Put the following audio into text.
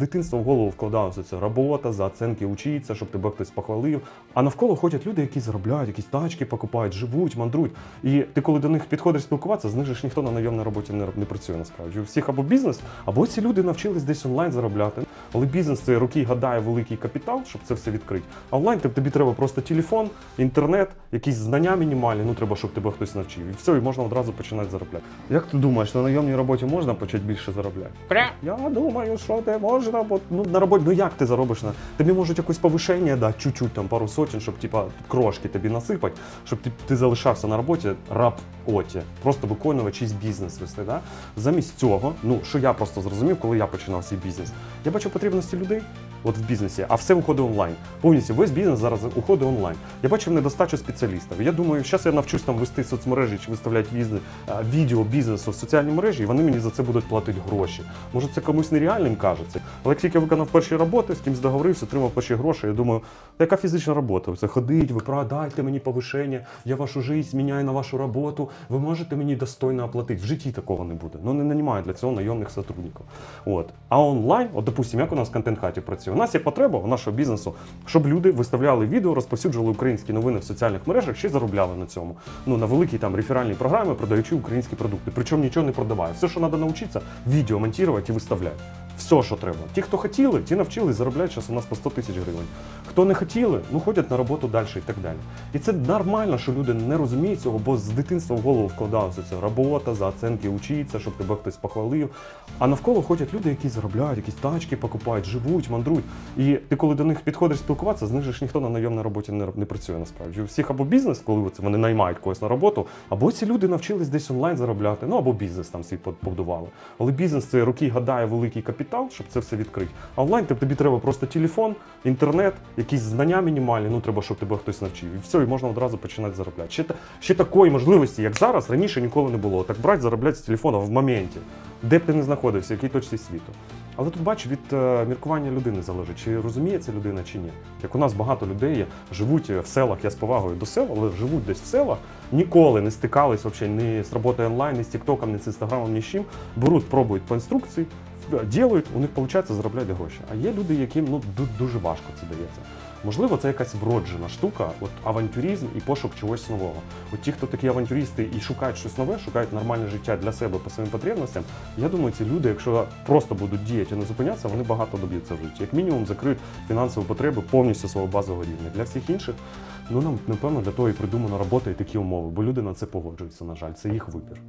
дитинства в голову вкладалося це робота, за оценки учиться, щоб тебе хтось похвалив. А навколо ходять люди, які заробляють, якісь тачки покупають, живуть, мандрують. І ти, коли до них підходиш спілкуватися, з них ж ніхто на найомній роботі не, не працює насправді. У всіх або бізнес, або ці люди навчились десь онлайн заробляти. Але бізнес це руки гадає великий капітал, щоб це все відкрити. А онлайн тобі треба просто телефон, інтернет, якісь знання мінімальні. Ну треба, щоб тебе хтось навчив. І все, і можна одразу починати заробляти. Як ти думаєш, на найомній роботі можна почати більше заробляти? Пря. Я думаю, що ти можна, бо ну на роботі, ну як ти заробиш на тобі можуть якось повишення дати, чуть-чуть там пару сотень, щоб типа крошки тобі насипати, щоб ти, ти залишався на роботі раб оті, просто виконувати бізнес вести. Да? Замість цього, ну що я просто зрозумів, коли я починав свій бізнес, я бачу потрібності людей. От в бізнесі, а все уходить онлайн. Повністю весь бізнес зараз уходить онлайн. Я бачив недостачу спеціалістів. Я думаю, зараз я навчусь там вести соцмережі чи виставляти відео бізнесу в соціальні мережі, і вони мені за це будуть платити гроші. Може, це комусь нереальним кажеться. Але як тільки я виконав перші роботи, з кимось договорився, отримав перші гроші, я думаю, яка фізична робота? Це ходить, ви продайте мені повишення, я вашу життя міняю на вашу роботу, ви можете мені достойно оплатити. В житті такого не буде. Ну не нанімають для цього найомних сотрудників. От. А онлайн, от допустимо, як у нас в контент-хаті працює, у нас є потреба у нашого бізнесу, щоб люди виставляли відео, розповсюджували українські новини в соціальних мережах, ще заробляли на цьому. Ну на великій там реферальній програмі, продаючи українські продукти. Причому нічого не продаває. Все, що треба навчитися, відео монтувати і виставляти. Все, що треба. Ті, хто хотіли, ті навчились, заробляють зараз у нас по 100 тисяч гривень. Хто не хотіли, ну ходять на роботу далі і так далі. І це нормально, що люди не розуміють цього, бо з дитинства в голову вкладалося це робота, за оценки учиться, щоб тебе хтось похвалив. А навколо ходять люди, які заробляють, якісь тачки покупають, живуть, мандрують. І ти, коли до них підходиш спілкуватися, з них ж ніхто на найомній роботі не, не працює насправді. У всіх або бізнес, коли вони наймають когось на роботу, або ці люди навчились десь онлайн заробляти, ну або бізнес там свій побудували. Але бізнес це руки гадає великий капітал, щоб це все відкрити. А онлайн тоб- тобі треба просто телефон, інтернет, якісь знання мінімальні, ну треба, щоб тебе хтось навчив. І все, і можна одразу починати заробляти. Ще, ще такої можливості, як зараз, раніше ніколи не було. Так брати, заробляти з телефона в моменті, де б ти не знаходився, в якій точці світу. Але тут бач, від е, міркування людини залежить, чи розуміє це людина, чи ні. Як у нас багато людей живуть в селах, я з повагою до сел, але живуть десь в селах, ніколи не стикались взагалі ні з роботою онлайн, ні з Тіктоком, ні з інстаграмом, ні з чим. Беруть, пробують по інструкції, ділають, у них виходить заробляти гроші. А є люди, яким ну дуже важко це дається. Можливо, це якась вроджена штука, от авантюризм і пошук чогось нового. От ті, хто такі авантюристи і шукають щось нове, шукають нормальне життя для себе по своїм потребностям. Я думаю, ці люди, якщо просто будуть діяти і не зупинятися, вони багато доб'ються в житті. Як мінімум, закриють фінансові потреби повністю свого базового рівня. Для всіх інших, ну нам напевно для того і придумана робота і такі умови, бо люди на це погоджуються. На жаль, це їх вибір.